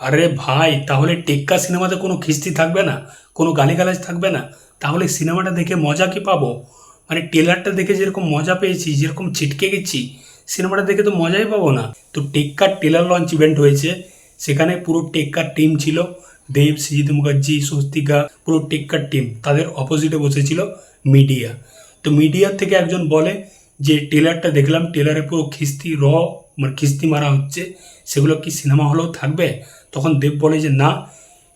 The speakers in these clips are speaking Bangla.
আরে ভাই, তাহলে টেক্কা সিনেমাতে কোনো খিস্তি থাকবে না? কোনো গালিগালাজ থাকবে না? তাহলে সিনেমাটা দেখে মজা কি পাবো? মানে ট্রেলারটা দেখে যেরকম মজা পেয়েছি, যেরকম ছিটকে গেছি, সিনেমাটা দেখে তো মজাই পাবো না। তো টেক্কার ট্রেলার লঞ্চ ইভেন্ট হয়েছে। সেখানে পুরো টেক্কার টিম ছিল। দেব, সৃজিত মুখার্জি, স্বস্তিকা, পুরো টেক্কার টিম, তাদের অপোজিটে বসেছিল মিডিয়া। তো মিডিয়ার থেকে একজন বলে যে ট্রেলারটা দেখলাম ট্রেলারে পুরো খিস্তি র মানে খিস্তি মারা হচ্ছে। সেগুলো কি সিনেমা হলেও থাকবে? তখন দেব বলে যে, না,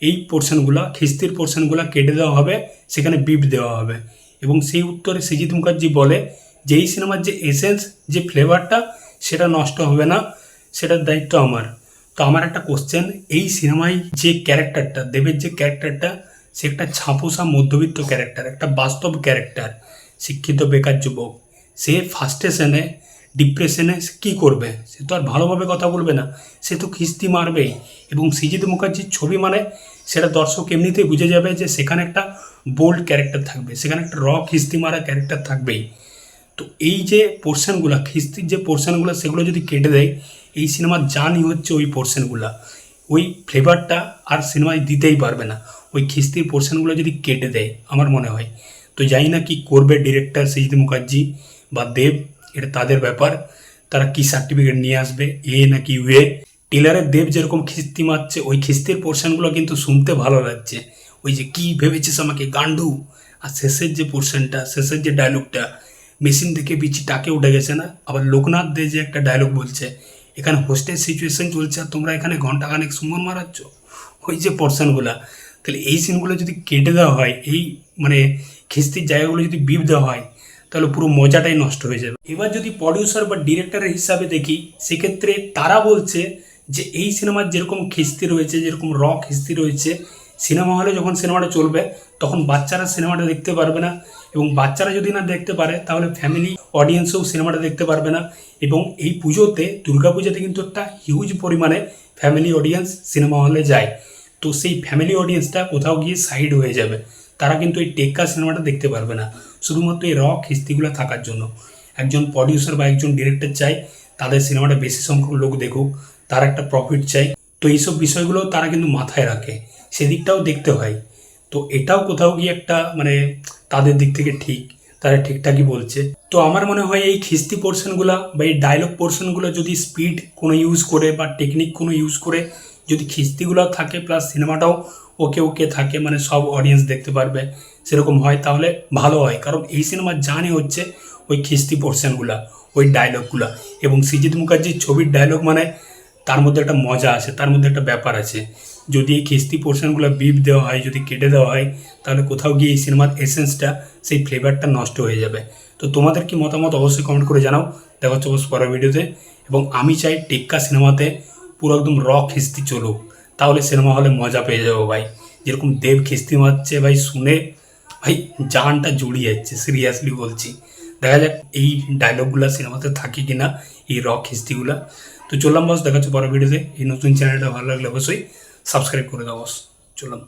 এই পোর্শনগুলো খিস্তির পোর্শনগুলো কেটে দেওয়া হবে, সেখানে বিপ দেওয়া হবে। এবং সেই উত্তরে সৃজিত মুখার্জি বলে যে এই সিনেমার যে এসেন্স যে ফ্লেভারটা সেটা নষ্ট হবে না, সেটার দায়িত্ব আমার। তো আমার একটা কোশ্চেন এই সিনেমায় যে ক্যারেক্টারটা দেবের যে ক্যারেক্টারটা সে একটা ছাপোসা মধ্যবিত্ত ক্যারেক্টার একটা বাস্তব ক্যারেক্টার শিক্ষিত বেকার যুবক। সে ফার্স্টেশনে ডিপ্রেশনে কী করবে? সে তো আর ভালোভাবে কথা বলবে না। সে তো খিস্তি মারবেই। এবং সৃজিত মুখার্জির ছবি মানে সেটা দর্শক এমনিতেই বুঝে যাবে যে সেখানে একটা বোল্ড ক্যারেক্টার থাকবে। সেখানে একটা র খিস্তি মারা ক্যারেক্টার থাকবেই। তো এই যে পোর্শনগুলো খিস্তির যে পোর্শনগুলো সেগুলো যদি কেটে দেয়, এই সিনেমার জানই হচ্ছে ওই পোর্শনগুলো ওই ফ্লেভারটা আর সিনেমায় দিতেই পারবে না। ওই খিস্তির পোর্শনগুলো যদি কেটে দেয়, আমার মনে হয়। তো জানি না কি করবে ডিরেক্টর সৃজিত মুখার্জি। বা দেব, এটা তাদের ব্যাপার। তারা কি সার্টিফিকেট নিয়ে আসবে, এ নাকি ওয়ে টেলারের দেব যেরকম খিস্তি মারছে, ওই খিস্তির পোর্শনগুলো কিন্তু শুনতে ভালো লাগছে। ওই যে কি ভেবেছিস আমাকে, গান্ডু? আর শেষের যে পোর্শনটা শেষের যে ডায়লগটা মেশিন থেকে বিচি টাকে উঠে গেছে না? আবার লোকনাথ দে যে একটা ডায়লগ বলছে, এখানে হোস্টেল সিচুয়েশন চলছে আর তোমরা এখানে ঘন্টাখানেক সুমন মারাচ্ছ? ওই যে পোর্শনগুলা তাহলে এই সিনগুলো যদি কেটে দেওয়া হয়, এই মানে খিস্তির জায়গাগুলো যদি বিপ দেওয়া হয় তাহলে পুরো মজাটাই নষ্ট হয়ে যাবে। এবার যদি প্রডিউসার বা ডিরেক্টরের হিসাবে দেখি, সেক্ষেত্রে তারা বলছে যে, এই সিনেমার যেরকম খিস্তি রয়েছে, যেরকম র খিস্তি রয়েছে, সিনেমা হলে যখন সিনেমাটা চলবে, তখন বাচ্চারা সিনেমাটা দেখতে পারবে না এবং বাচ্চারা যদি না দেখতে পারে, তাহলে ফ্যামিলি অডিয়েন্সও সিনেমাটা দেখতে পারবে না এবং এই পুজোতে দুর্গাপূজাতে কিন্তু একটা হিউজ পরিমাণে ফ্যামিলি অডিয়েন্স সিনেমা হলে যায়। তো সেই ফ্যামিলি অডিয়েন্সটা কোথাও গিয়ে সাইড হয়ে যাবে। তারা কিন্তু এই টেক্কা সিনেমাটা দেখতে পারবে না। শুধুমাত্র এই র খিস্তিগুলো থাকার জন্য। একজন প্রডিউসার বা একজন ডিরেক্টর চাই, তাদের সিনেমাটা বেশি সংখ্যক লোক দেখুক, তার একটা প্রফিট চাই। তো এইসব বিষয়গুলো তারা কিন্তু মাথায় রাখে। সেদিকটাও দেখতে হয়। তো এটাও কোথাও গিয়ে একটা মানে তাদের দিক থেকে ঠিক, তারা ঠিকঠাকই বলছে। তো আমার মনে হয় এই খিস্তি পোর্শনগুলো বা এই ডায়লগ পোর্শনগুলো যদি স্পিড কোনো ইউজ করে বা টেকনিক কোনো ইউজ করে, যদি খিস্তিগুলো থাকে প্লাস সিনেমাটাও ওকে ওকে থাকে মানে সব অডিয়েন্স দেখতে পারবে, সেরকম হয়, তাহলে ভালো হয়। কারণ এই সিনেমার জানই হচ্ছে ওই খিস্তি পোর্শনগুলা ওই ডায়লগগুলা এবং সৃজিত মুখার্জির ছবির ডায়লগ মানে তার মধ্যে একটা মজা আছে, তার মধ্যে একটা ব্যাপার আছে। যদি এই খিস্তি পোর্শনগুলো বিপ দেওয়া হয়, যদি কেটে দেওয়া হয়, তাহলে কোথাও গিয়ে এই সিনেমার এসেন্সটা সেই ফ্লেভারটা নষ্ট হয়ে যাবে। তো তোমাদের কি মতামত অবশ্যই কমেন্ট করে জানাও, দেখা হচ্ছে অবশ্যই পরের ভিডিওতে এবং আমি চাই টেক্কা সিনেমাতে পুরো একদম র খিস্তি চলুক। তাহলে সিনেমা হলে মজা পেয়ে যাব ভাই। যেরকম দেব খিস্তি মারছে ভাই, শুনে ভাই জানটা জুড়িয়ে যাচ্ছে সিরিয়াসলি বলছি। দেখা যাক এই ডায়লগুলো সিনেমাতে থাকে কি না এই রক খিস্তিগুলো। তো চললাম বস দেখাচ্ছি পরের ভিডিওতে এই নতুন চ্যানেলটা ভালো লাগলে অবশ্যই সাবস্ক্রাইব করে দাও বস চললাম।